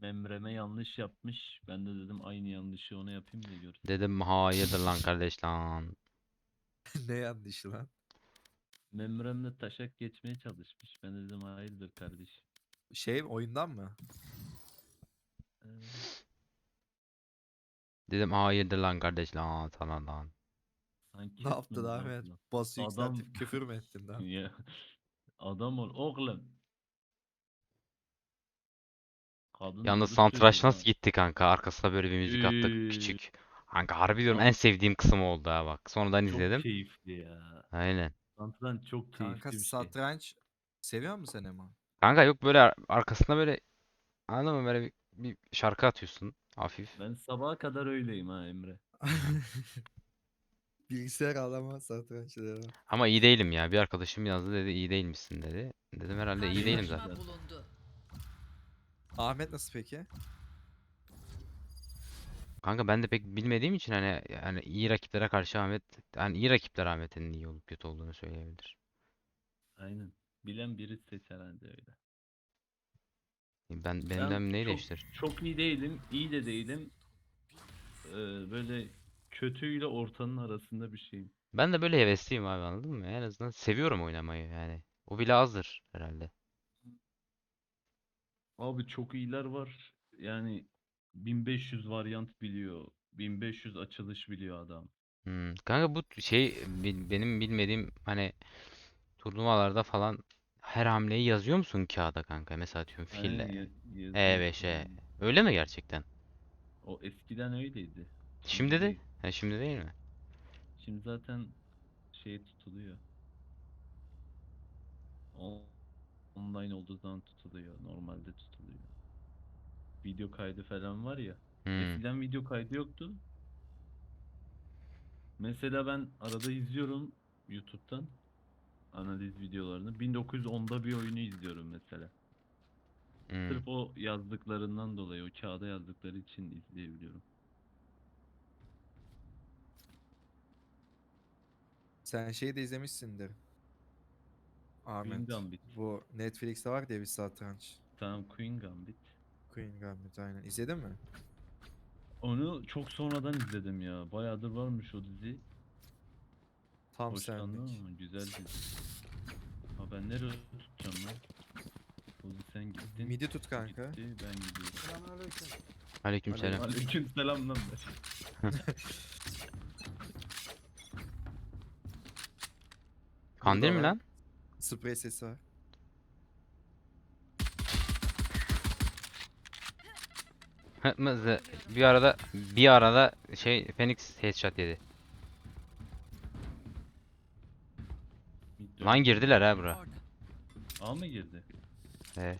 Memreme yanlış yapmış. Ben de dedim aynı yanlışı ona yapayım da gör. Dedim hayırdır lan kardeş lan. ne yanlış lan? Memremle taşak geçmeye çalışmış. Ben de dedim hayırdır kardeşim. Şey oyundan mı? Ee, Dedim hayırdır lan kardeş lan sana lan. sanki Ne yaptın etmedi Ahmet? abla. Bası Adam- yükseltip küfür mü ettin lan? Ya, Adam ol oğlum. Kadın Yalnız doğru santraş söylüyor nasıl gitti kanka? Arkasına böyle bir müzik attık Üy. küçük. Kanka harbi diyorum Ama- en sevdiğim kısım oldu ha bak. Sonradan Çok izledim. keyifli ya. Aynen. Santranç çok keyifli Kanka bir şey. satranç seviyor musun sen Emo? Kanka yok böyle ar- arkasına böyle anladın mı böyle bir, bir şarkı atıyorsun hafif. Ben sabaha kadar öyleyim ha Emre. Bilgisayar alama satranç devam. Ama iyi değilim ya. Bir arkadaşım yazdı dedi iyi değil misin dedi. Dedim herhalde iyi değilim zaten. bulundu. Ahmet nasıl peki? Kanka ben de pek bilmediğim için hani yani iyi rakiplere karşı Ahmet hani iyi rakipler Ahmet'in iyi olup kötü olduğunu söyleyebilir. Aynen. Bilen biri seçer anca öyle. Ben Ben benden neyi değiştir? Çok iyi değilim, iyi de değilim. Ee, böyle kötüyle ortanın arasında bir şeyim. Ben de böyle hevesliyim abi anladın mı? En azından seviyorum oynamayı yani. O bile azdır herhalde. Abi çok iyiler var. Yani 1500 varyant biliyor. 1500 açılış biliyor adam. Hmm. Kanka bu şey benim bilmediğim hani turnuvalarda falan her hamleyi yazıyor musun kağıda kanka? Mesela atıyorum Aynen, fille. ya- yazıyor. E5'e. Hmm. Öyle mi gerçekten? O eskiden öyleydi. Şimdi de. değil. Ha, şimdi değil mi? Şimdi zaten şey tutuluyor. Online olduğu zaman tutuluyor. Normalde tutuluyor. Video kaydı falan var ya. Hmm. Eskiden video kaydı yoktu. Mesela ben arada izliyorum YouTube'dan analiz videolarını. 1910'da bir oyunu izliyorum mesela. Hmm. Sırf o yazdıklarından dolayı, o kağıda yazdıkları için izleyebiliyorum. Sen şeyi de izlemişsindir. Queen Ahmet. Gambit. Bu Netflix'te var diye bir satranç. Tamam Queen Gambit. Queen Gambit aynen. İzledin mi? Onu çok sonradan izledim ya. Bayağıdır varmış o dizi. Tam Hoşlandım senlik. ama güzel dizi. Ha ben nereye tutacağım lan? Ozi sen gittin. Midi tut kanka. Gitti, ben gidiyorum. Selamünaleyküm. Aleykümselam. Aleyküm selam lan. Kandil mi lan? Sprey sesi var. Bir arada bir arada şey Phoenix headshot yedi. Lan girdiler ha bura. A mı girdi? He.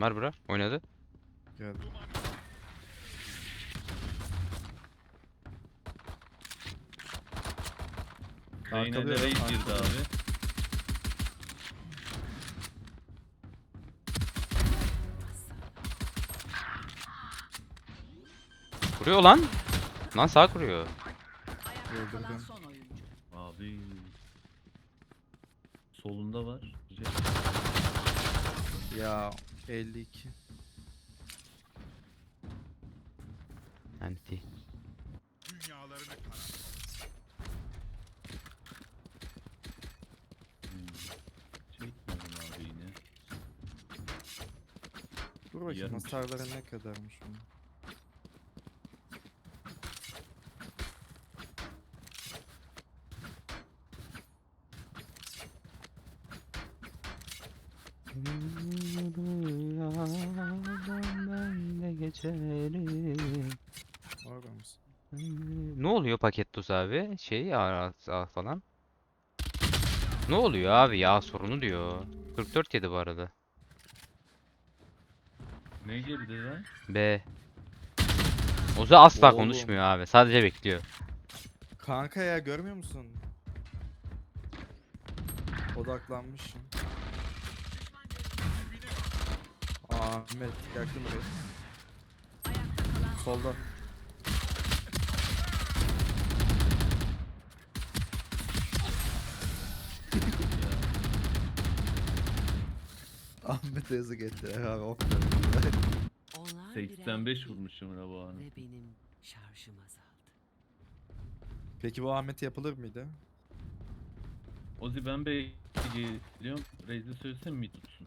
Var bura. Oynadı. Geldi. Kaynede raid girdi abi. Kuruyor lan. Lan sağ kuruyor. Öldürdüm. son oyuncu. Abi. Solunda var. Ya 52. Anti. Hmm. Çekmedim abi yine. Dur bakayım Yarım hasarları ne kadarmış bunun. Ne oluyor paket tuz abi? Şey A, A falan. Ne oluyor abi ya sorunu diyor. 44 yedi bu arada. Ne girdi lan? B. Oza asla Oğlum. konuşmuyor abi. Sadece bekliyor. Kanka ya görmüyor musun? Odaklanmışım. Ahmet kalan son Solda. Ahmet yazık etti. Abi o Onlar birer 85 fil vurmuşum la bu anı. Ve benim şarjım azaldı. Peki bu Ahmet'e yapılır mıydı? Ozi ben Bey geliyorum. Reis'e söylesem mi tutsun?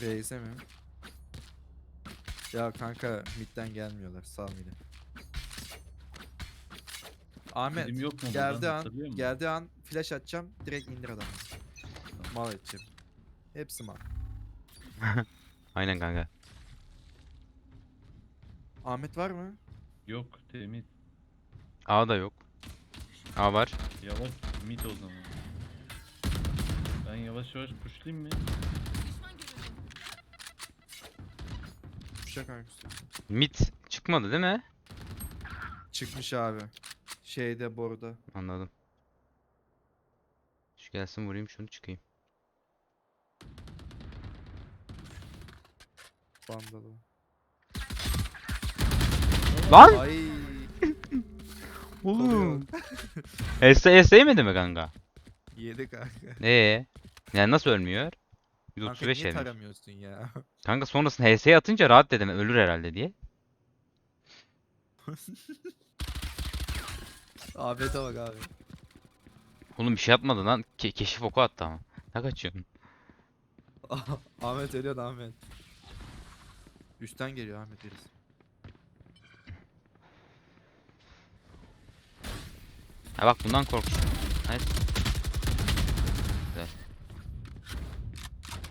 Reis'e mi? Ya kanka midden gelmiyorlar sağ mide. Ahmet Film yok mu geldi buradan, an hatırlıyor musun? geldi an flash atacağım direkt indir adamı. Mal edeceğim. Hepsi mal. Aynen kanka. Ahmet var mı? Yok temiz. A da yok. A var. Yavaş mid o zaman. Ben yavaş yavaş pushlayayım mı? Kuşa kanka üstüne. Mid çıkmadı değil mi? Çıkmış abi. Şeyde boruda. Anladım. Şu gelsin vurayım şunu çıkayım. Bandalı. Lan! Ay. Oğlum. S S yemedi mi kanka? Yedi kanka. Ee, yani nasıl ölmüyor? Kanka 135 niye yemiş. taramıyorsun ya? Kanka sonrasında HS'ye atınca rahat dedim ölür herhalde diye. Ahmet'e bak abi. Oğlum bir şey yapmadı lan. Ke keşif oku attı ama. Ne kaçıyorsun? Ahmet ölüyor Ahmet. Üstten geliyor Ahmet birisi. Ha bak bundan korkmuş. Nice. Güzel.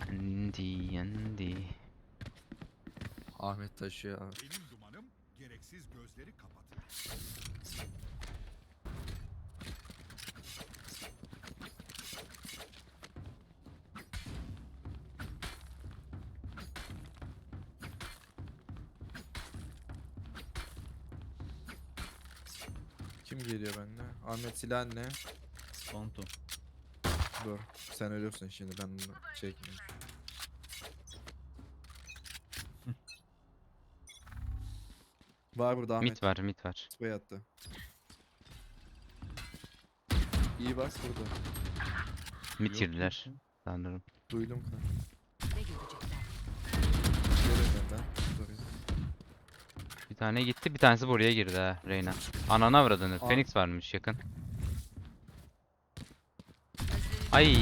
Andy, Andy. Ahmet taşıyor abi. Benim dumanım gereksiz gözleri kapatır. Kim geliyor bende? Ahmet silah ne? Phantom. Dur. Sen ölürsün şimdi ben bunu çekmeyeyim. Var burada Ahmet. Mid var, mid var. Spray attı. İyi bak burada. Yok girdiler sanırım. Duydum kanka. Ne görecekler? Görüyorum ben. Tane gitti, bir tanesi buraya girdi ha Reyna. Anana avradını. Aa. Phoenix varmış yakın. Ay.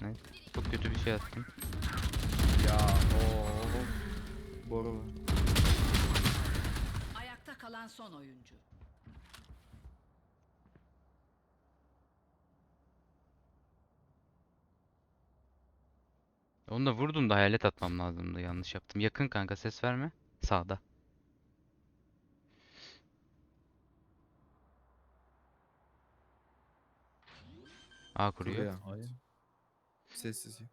Ne? Çok kötü bir şey attım. Ya ooo. Boru. Ayakta kalan son oyuncu. Onu da vurdum da hayalet atmam lazımdı. Yanlış yaptım. Yakın kanka ses verme. Sağda. A kuruyor. Buraya. Hayır. Sessiz. ya.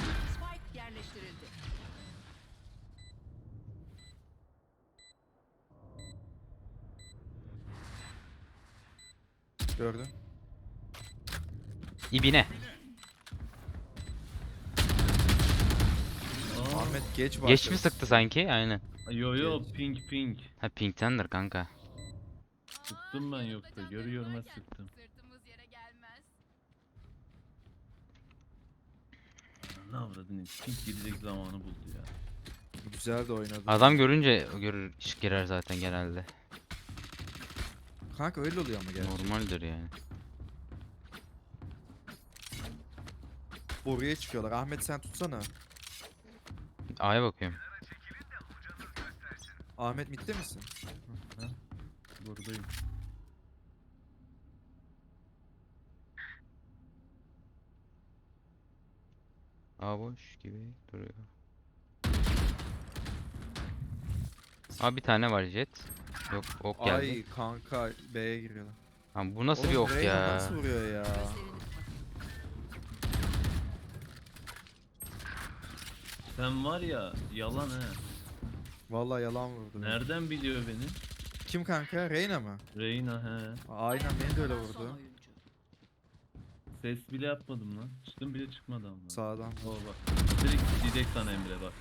Spike yerleştirildi. Gördün. İbine. Aa, Ahmet geç başladı. Geç mi sıktı sanki? Aynen. yo yo Geç. pink pink. Ha Pink'tendir kanka. Sıktım ben yoksa görü görmez sıktım. Ne avradın pink girecek zamanı buldu ya. Güzel de oynadı. Adam görünce görür iş girer zaten genelde. Kanka öyle oluyor ama gerçekten. Normaldir yani. Oraya çıkıyorlar. Ahmet sen tutsana. A'ya bakıyorum. Ahmet mitte misin? Buradayım. A boş gibi duruyor. Aa bir tane var jet. Yok ok geldi. Ay kanka B'ye giriyorlar. Lan bu nasıl bir Oğlum, ok Reyna ya? Nasıl vuruyor ya? Sen var ya yalan he. Vallahi yalan vurdu. beni. Nereden biliyor beni? Kim kanka? Reyna mı? Reyna he. Aynen beni de öyle vurdu. Ses bile yapmadım lan. Çıktım bile çıkmadı ama. Sağdan. Oo bak. Direkt diyecek sana Emre bak.